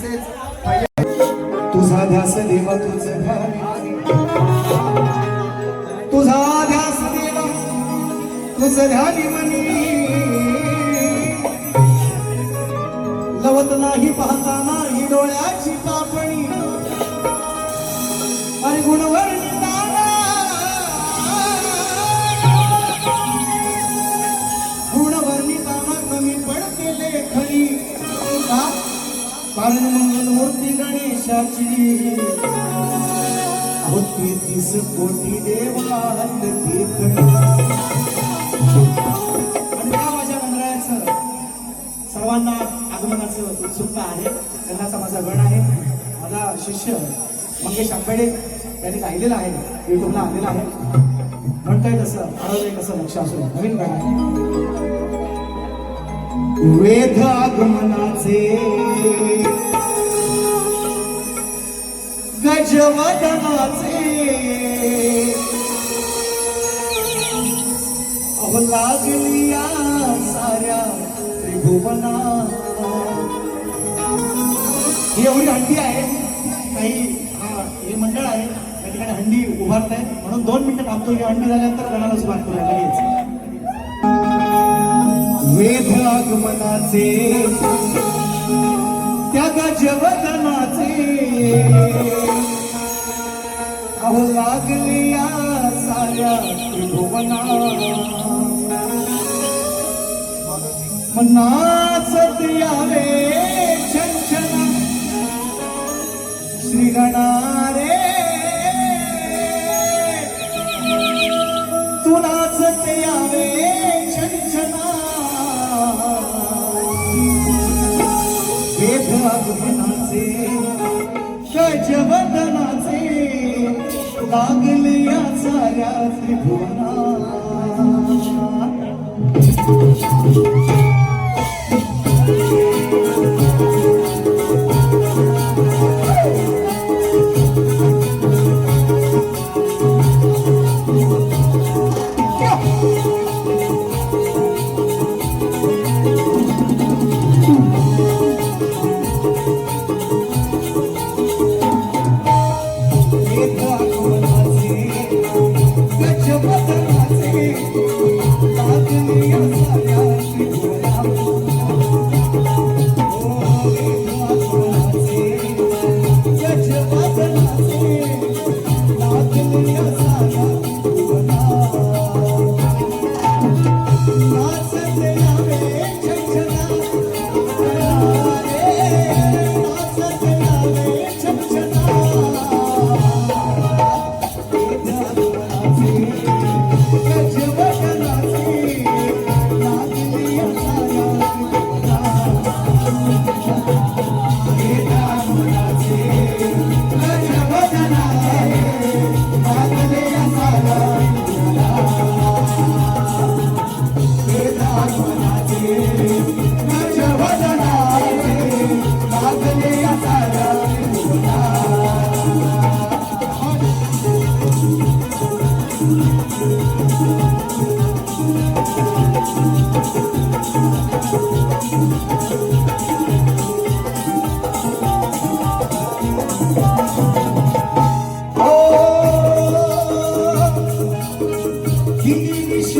तसेच तुझा ध्यास देवा तुझ तुझा ध्यास देवा तुझ ध्यानी मनी लवत नाही पाहता नाही डोळ्याची कारण मंगल मूर्ती गणेशाची होती तीस कोटी देवा हल्ली आणि या माझ्या मंडळाचं सर्वांना आगमनाचं उत्सुकता आहे. त्यांनाचा माझा गण आहे. माझा शिष्य मंगेश आंबेडे त्यांनी गायलेला आहे. युट्यूबला आलेला आहे. म्हणताय तसं हळवलंय कसं लक्ष असू नवीन गण आहे. वेद आगमनाचे गजवदनाचे. अहो लागली या साऱ्या त्रिभुवना. ही एवढी हंडी आहे. काही हा हे मंडळ आहे. त्या ठिकाणी हंडी उभारत आहे म्हणून दोन मिनिटं थांबतो. ही हंडी झाल्यानंतर गणाला सुरुवात करूया लगेच. वेद आगमनाचे त्या गजवदनाचे अहो लागले या साऱ्या त्रिभुवना नाचत यावे छन श्रीगणारे. तू नाचत यावे वेद आगमनाचे गजवदनाचे लागले या साऱ्या त्रिभुवना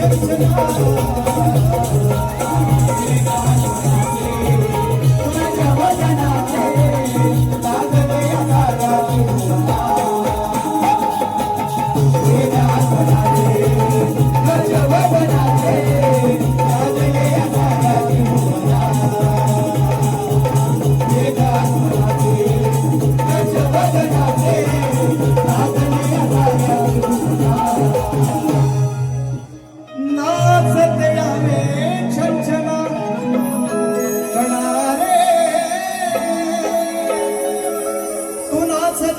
नाचत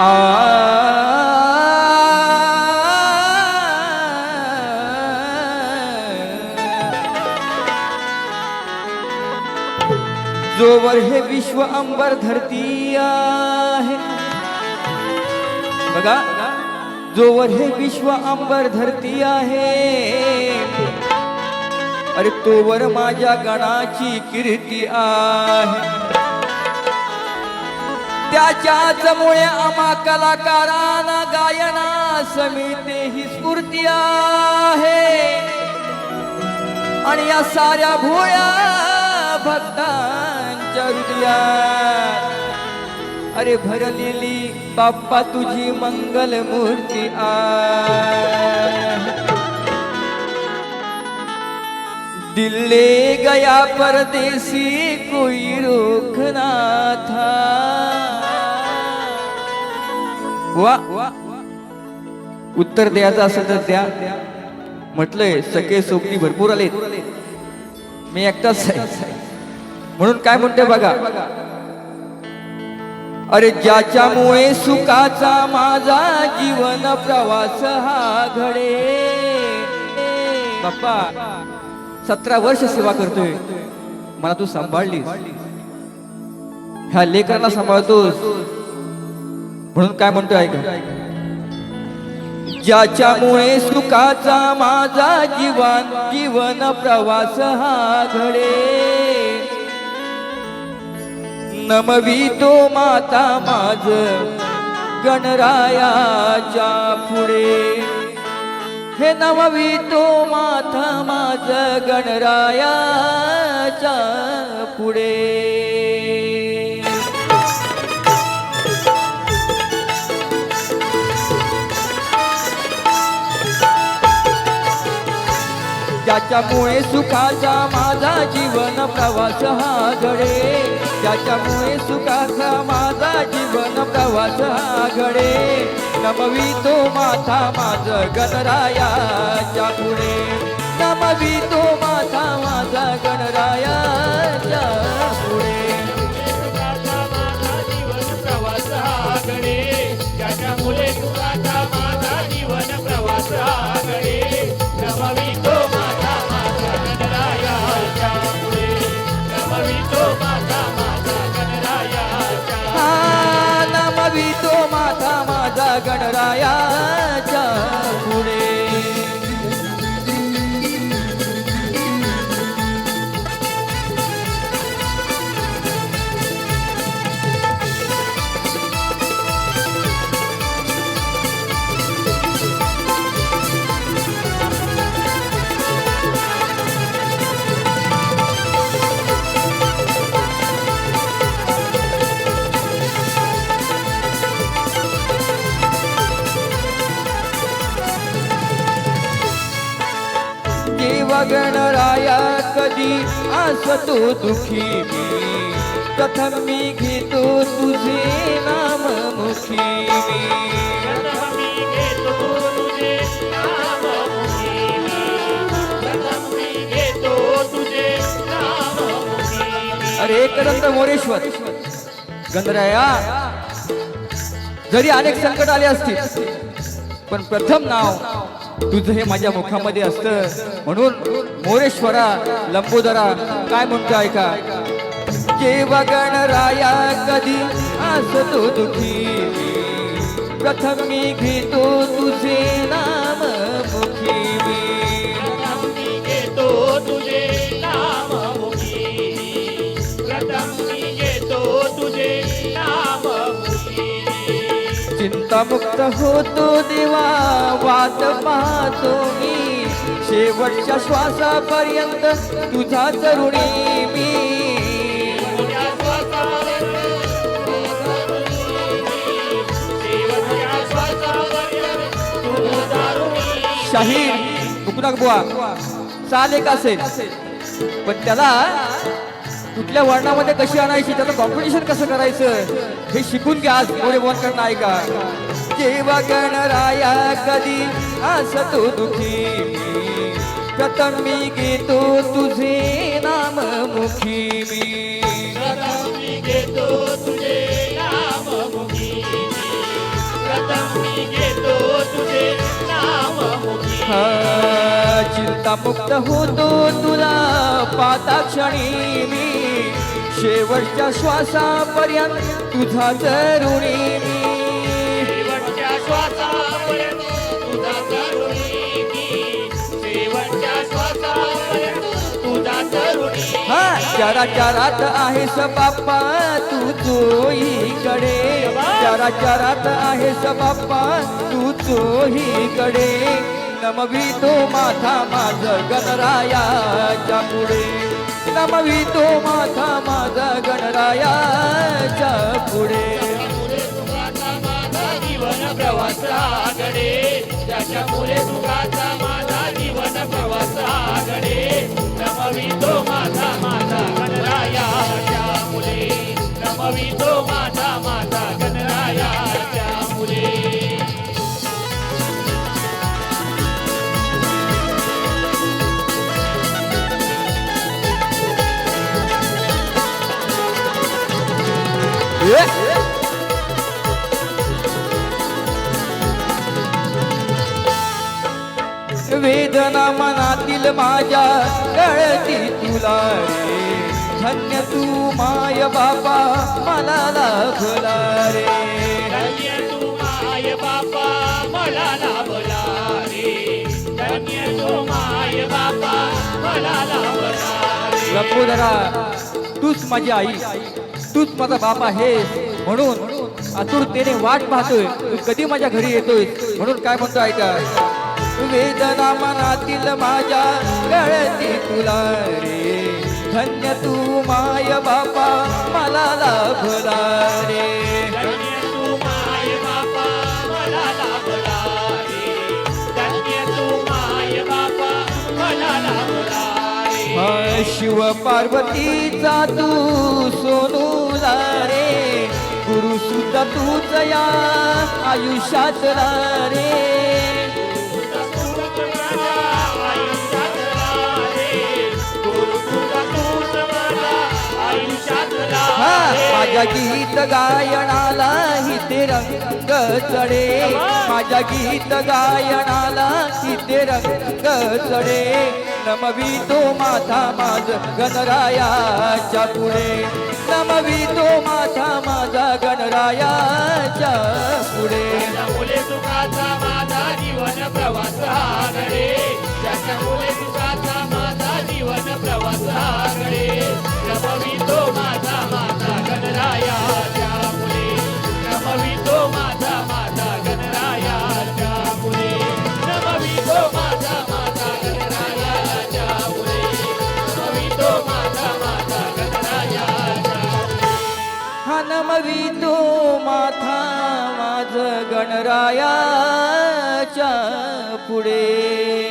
जोवर हे विश्व अंबर धरती आहे. बघा जोवर हे विश्व अंबर धरती आहे. अरे तोवर माझ्या गणाची कीर्ती आहे. त्याच्याच मुळे आम्हा कलाकारांना गायना समिती ही स्फूर्ती आहे. आणि या साऱ्या भोळ्या भक्तांच्या हृदयात अरे भरलेली बाप्पा तुझी मंगल मूर्ती आहे. दिल्ले गया परदेसी कोई रोकना था वा. उत्तर द्यायचं असेल तर द्या. म्हटलंय सगळे सोबती भरपूर आले मी एकटाच म्हणून काय म्हणते बघा. अरे ज्याच्यामुळे सुखाचा माझा जीवन प्रवास हा घडे. बाप्पा सतरा वर्ष सेवा करतोय. मला तू सांभाळलीस. ह्या लेकरांना सांभाळतोस. म्हणून काय म्हणतो ऐका. ज्याच्यामुळे सुखाचा माझा जीवन जीवन प्रवास हा घडे. नमवी तो माता माझ गणरायाच्या पुढे. हे नमवी तो माता माझ गणरायाच्या पुढे. त्याच्यामुळे सुखाचा माझा जीवन प्रवास हा घडे त्याच्यामुळे सुखाचा माझा जीवन प्रवास हा घडे नमवी तो माथा माझ गणरायाच्या पुढे. नमवी तो माथा माझा गणरायाच्या पुढे. त्याच्यामुळे सुखाचा माझा जीवन प्रवास हा घडे नमवी माथा माझा गणरायाच्या पुढे. असतो दुखी मी प्रथम मी घेतो तुझे नाम मुखी अरे एकदंत मोरेश्वर. गंधराया जरी अनेक संकट आले असतील पण प्रथम नाव तुझं हे माझ्या मुखामध्ये असतं. म्हणून मोरेश्वरा लंबोदरा काय म्हणतो ऐका? जेव्हा गणराया कधी असतो दुखी. प्रथम मी घेतो तुझे नाम. मुक्त होतो देवा वाट पाहतो मी. शेवटच्या श्वासापर्यंत तुझा तरुणी मी. शाहीर मुकुनाक बुवा चाल एक असेल. पण त्याला कुठल्या वर्णामध्ये कशी आणायची त्याचं कॉम्पिटिशन कसं करायचं हे शिकून घ्या आज. मोरे बोल करणं ऐका जेव्हा गणराया कधी? असतो दुखी मी. प्रथम मी घेतो तुझे नाम मुखी मी घेतो तुझे नाम मुखी मी घेतो तुझे नाम मुखी हा, चिंतामुक्त होतो तुला पाता क्षणी मी. शेवटच्या श्वासापर्यंत तुझा तरुणी मी. चारा चारात आहेस बाप्पा तू चोहीकडे चारा चारात आहेस बाप्पा तू चोहीकडे नमवितो माथा माझ गणरायाच्या पुढे. नमवितो माथा माझा गणरायाच्या पुढे. प्रवास आगडे त्याच्या पुढे सुखाचा माझा जीवन प्रवास आगडे नमवितो माझा माझा गणरायाच्या मुले नमवितो माझा माझा गणरायाच्या मुले Yeah. मनातील माझ्या कळती तुला रे. धन्य तू माय बाबा मला लाभला रे. धन्य तू माय बापा मला लाभला रे. धन्य तू माय बापा मला लाभला तूच माझी आई. तूच माझा बाप आहे म्हणून आतुरतेने वाट पाहतोय. तू कधी माझ्या घरी येतोय म्हणून काय म्हणतो ऐका. वेदना मनातील माझ्या कळती तुला रे. धन्य तू माय बापा मला लाभला रे. धन्य तू माय बापा मला लाभला रे. धन्य तू माय बापा मला लाभला रे. शिव पार्वतीचा तू सोनूला रे. गुरु सुद्धा तूच या आयुष्यातला रे. माझ्या गीत गायनाला हिते रंग चढे. माझ्या गीत गायनाला हिते रंग चढे. नमवी तो माथा माझ गणरायाच्या पुढे. नमवी तो माथा माझा गणरायाच्या पुढे. त्याच्यामुळे सुखाचा माझा जीवन प्रवास हा घडे त्याच्यामुळे सुखाचा माझा जीवन प्रवास हा तो माथा माझ गणरायाच्या पुढे.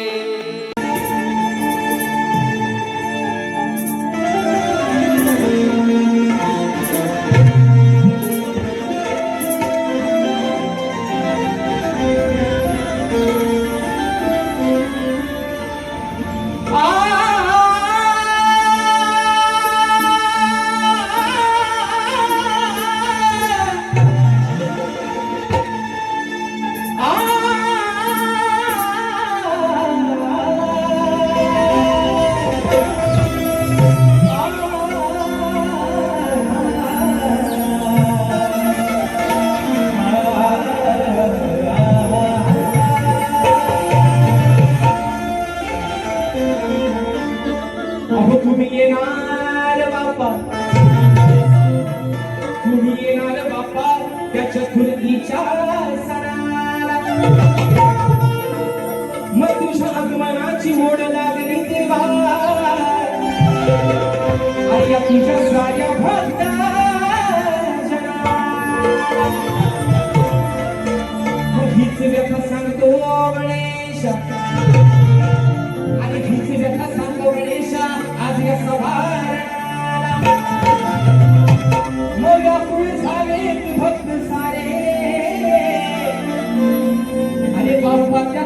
बाप्पा. तुम्ही येणार बाप्पा त्याच्या खुर्दीच्या मग तुझ्या आगमनाची ओढ लागली तेव्हा. आणि तुझ्या साऱ्या भक्ता बाप्पाच्या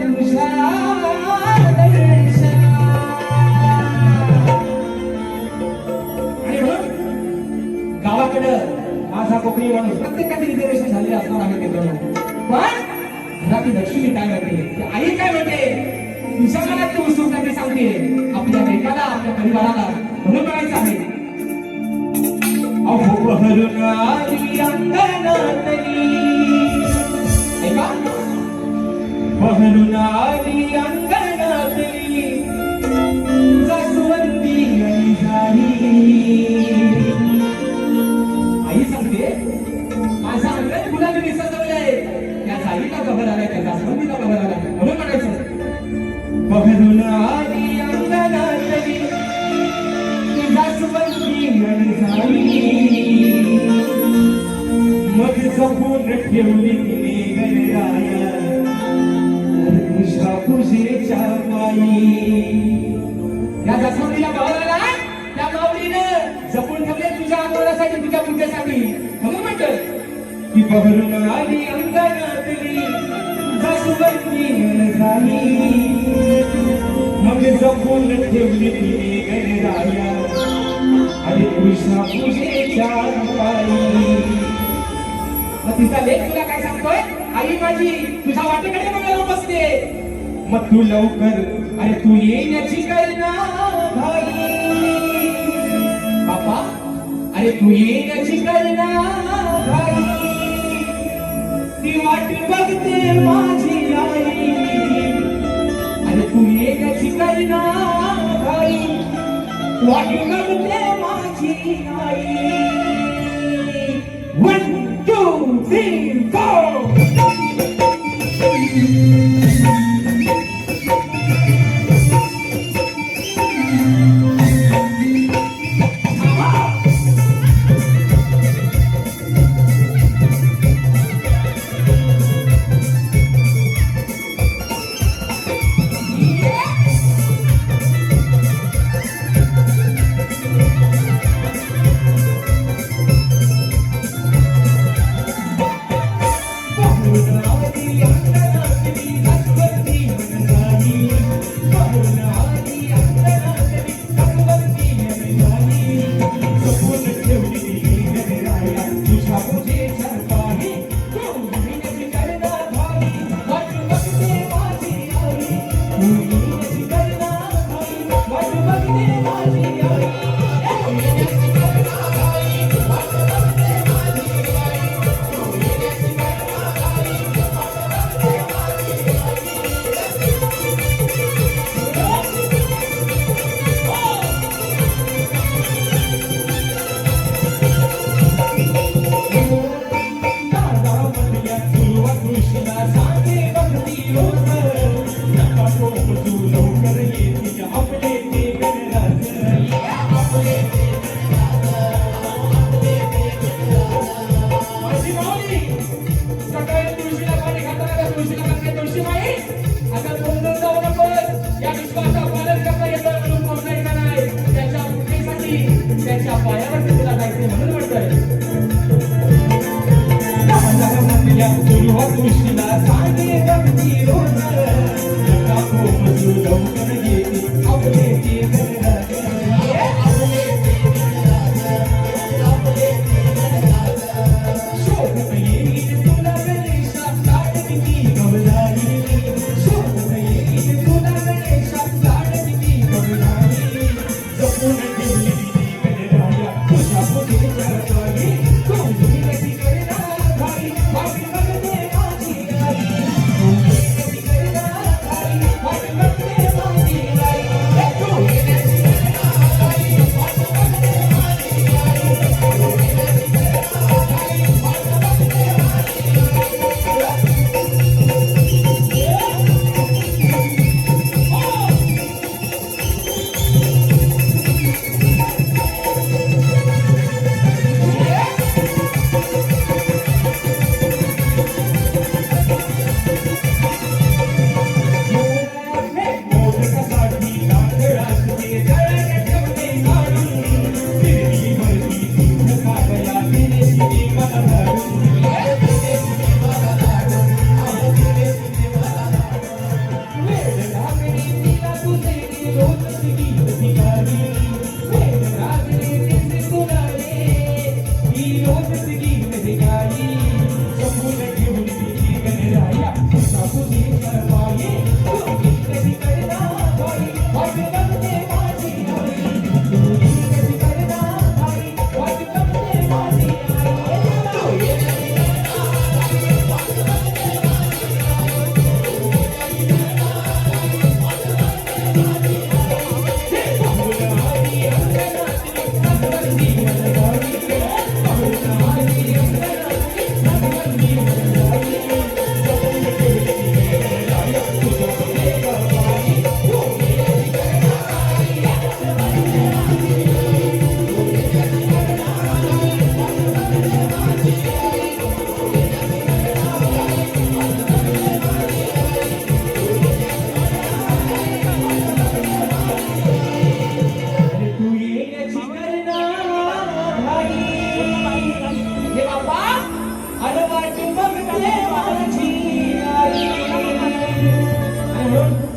आणि म्हणून गावाकडं माझा कोकणी माणूस प्रत्येकाचे रिझर्वेशन झालेले असणार आहे मित्रांनो पण घरातील लक्ष्मी काय म्हणते? आई काय म्हणते? तुझ्या मनात सांगते. आपल्या लेकाला आपल्या परिवाराला. म्हणून म्हणायचं आहे. अहो अंगणातली बहरून आली अंगणातली जास्वंदी आणि आई सांगते माझा अंगण फुलाने मी सजवलंय त्या झाडीला खबर आलाय त्या जास्वंदीला खबर आलाय म्हणून म्हणायचं बहरून आली अंगणातली ती जास्वंदी आणि झाडी मग जपून ठेवली तिने गणराया खुशीच्या पायी. या जास्वंदीला भावाला त्या माऊलीनं जपून ठेवले तुझ्या आंदोलनासाठी तुझ्या पूजेसाठी. म्हणून म्हणतं की बहरून आली अंगणातली जास्वंदी झाली. मग जपून ठेवली तिने गणराया आणि कृष्णा पूजेच्या पायी. तिचा लेख तुला काय सांगतोय? आई माझी तुझ्या वाटेकडे बघायला बसते. मग तू लवकर अरे तू येण्याची काही ना बापा अरे तू येण्याची काही ना ती वाट बघते माझी आई. अरे तू येण्याची काही ना वाट बघते माझी आई. One two three four